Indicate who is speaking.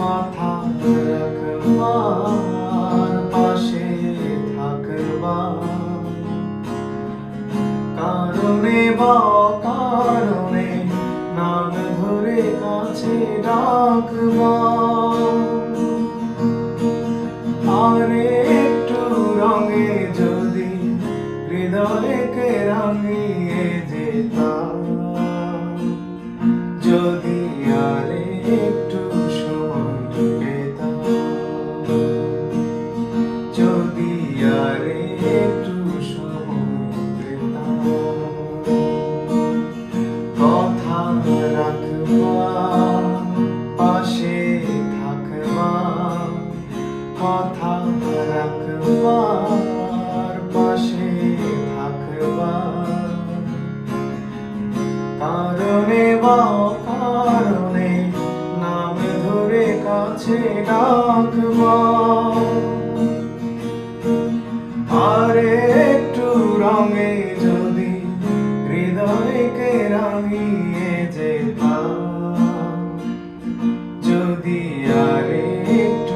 Speaker 1: কথা রাখবার পাশে থাকবার কারণে বা কারণে নাম ধরে কাছে ডাকবার আরে রঙে যদি হৃদয়কে রাঙিয়ে যেতাম। যদি পাশে থাকবা, কথা রাখবার পাশে থাকবা। কারণে বা ধরে কাছে ডাকবা। আরে একটু রঙে যদি হৃদয়কে রাঙিয়ে যেতাম Spirit